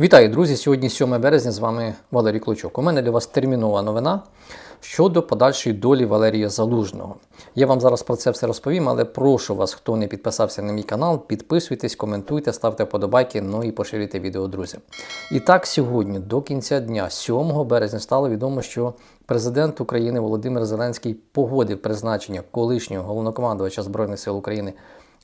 Вітаю, друзі! Сьогодні 7 березня з вами Валерій Клочок. У мене для вас термінова новина щодо подальшої долі Валерія Залужного. Я вам зараз про це все розповім, але прошу вас, хто не підписався на мій канал, підписуйтесь, коментуйте, ставте подобайки, ну і поширюйте відео, друзі. І так, сьогодні, до кінця дня, 7 березня, стало відомо, що президент України Володимир Зеленський погодив призначення колишнього головнокомандувача Збройних сил України.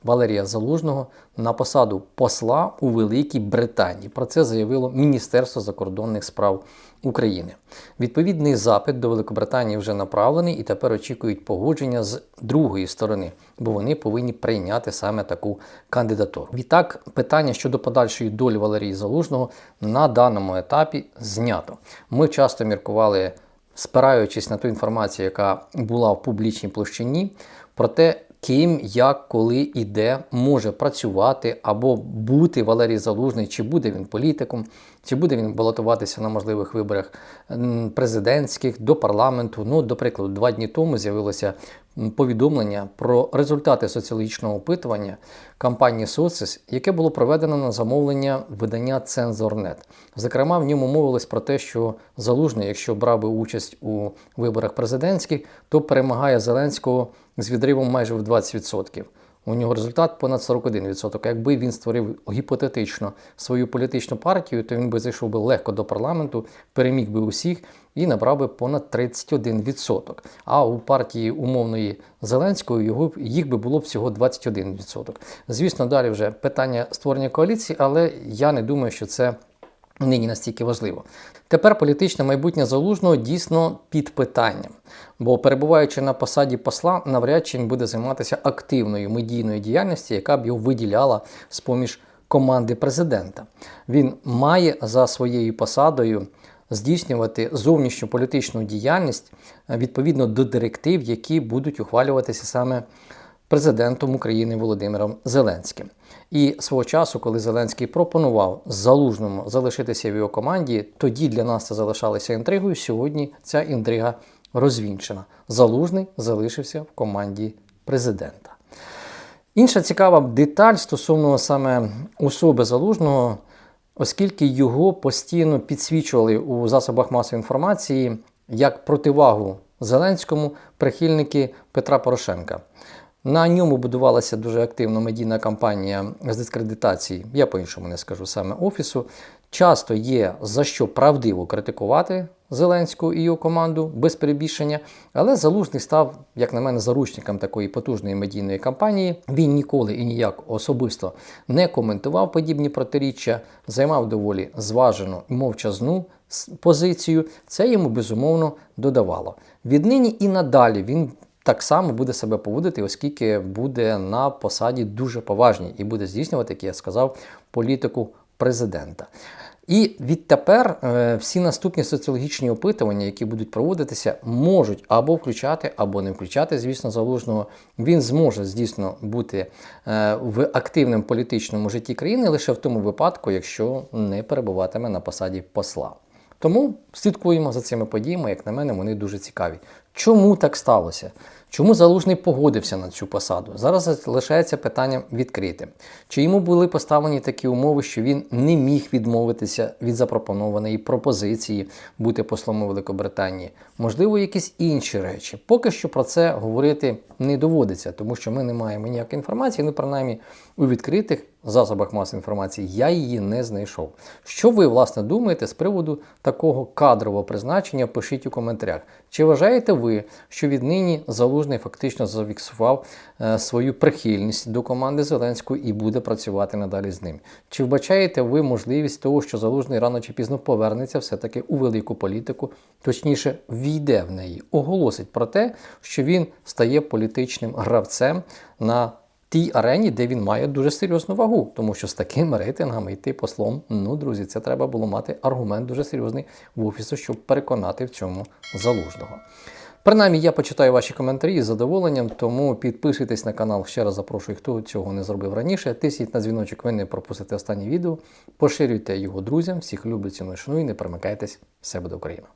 Валерія Залужного на посаду посла у Великій Британії. Про це заявило Міністерство закордонних справ України. Відповідний запит до Великобританії вже направлений і тепер очікують погодження з другої сторони, бо вони повинні прийняти саме таку кандидатуру. Відтак, питання щодо подальшої долі Валерії Залужного на даному етапі знято. Ми часто міркували, спираючись на ту інформацію, яка була в публічній площині, про те, ким, як, коли і де може працювати або бути Валерій Залужний, чи буде він політиком, чи буде він балотуватися на можливих виборах президентських до парламенту. Ну, до прикладу, два дні тому з'явилося повідомлення про результати соціологічного опитування кампанії Социс, яке було проведено на замовлення видання Цензорнет. Зокрема, в ньому мовилось про те, що Залужний, якщо брав би участь у виборах президентських, то перемагає Зеленського з відривом майже в 20%. У нього результат понад 41%. Якби він створив гіпотетично свою політичну партію, то він би зайшов би легко до парламенту, переміг би усіх і набрав би понад 31%. А у партії умовної Зеленського його їх би було всього 21%. Звісно, далі вже питання створення коаліції, але я не думаю, що це нині настільки важливо. Тепер політичне майбутнє залужного дійсно під питанням, бо перебуваючи на посаді посла, навряд чи він буде займатися активною медійною діяльністю, яка б його виділяла з поміж команди президента. Він має за своєю посадою здійснювати зовнішню політичну діяльність е, відповідно до директив, які будуть ухвалюватися саме президентом України Володимиром Зеленським. І свого часу, коли Зеленський пропонував залужному залишитися в його команді, тоді для нас це залишалося інтригою. Сьогодні ця інтрига розвінчена. Залужний залишився в команді президента. Інша цікава деталь стосовно саме особи залужного, оскільки його постійно підсвічували у засобах масової інформації як противагу Зеленському прихильники Петра Порошенка. На ньому будувалася дуже активно медійна кампанія з дискредитації, я по-іншому не скажу саме офісу. Часто є за що правдиво критикувати Зеленську і його команду без перебільшення, але Залужний став, як на мене, заручником такої потужної медійної кампанії. Він ніколи і ніяк особисто не коментував подібні протиріччя, займав доволі зважену і мовчазну позицію. Це йому безумовно додавало. Віднині і надалі він так само буде себе поводити, оскільки буде на посаді дуже поважній і буде здійснювати, як я сказав, політику президента. І відтепер е, всі наступні соціологічні опитування, які будуть проводитися, можуть або включати, або не включати, звісно, залужного. Він зможе, звісно, бути е, в активному політичному житті країни лише в тому випадку, якщо не перебуватиме на посаді посла. Тому слідкуємо за цими подіями, як на мене, вони дуже цікаві. Чому так сталося? Чому Залужний погодився на цю посаду? Зараз залишається питання відкритим. Чи йому були поставлені такі умови, що він не міг відмовитися від запропонованої пропозиції бути послом у Великобританії? Можливо, якісь інші речі. Поки що про це говорити не доводиться, тому що ми не маємо ніякої інформації, ну принаймні у відкритих засобах масової інформації я її не знайшов. Що ви, власне, думаєте з приводу такого кадрового призначення? Пишіть у коментарях. Чи вважаєте ви, що віднині Залужний фактично зафіксував е, свою прихильність до команди Зеленського і буде працювати надалі з ним? Чи вбачаєте ви можливість того, що Залужний рано чи пізно повернеться все-таки у велику політику, точніше, війде в неї, оголосить про те, що він стає політичним гравцем на тій арені, де він має дуже серйозну вагу, тому що з такими рейтингами йти послом, ну, друзі, це треба було мати аргумент дуже серйозний в офісу, щоб переконати в цьому залужного. Принаймні, я почитаю ваші коментарі з задоволенням, тому підписуйтесь на канал. Ще раз запрошую, хто цього не зробив раніше. Тисніть на дзвіночок, ви не пропустите останнє відео. Поширюйте його друзям, всіх люблю, ціную, шаную, не перемикайтесь. Все буде Україна!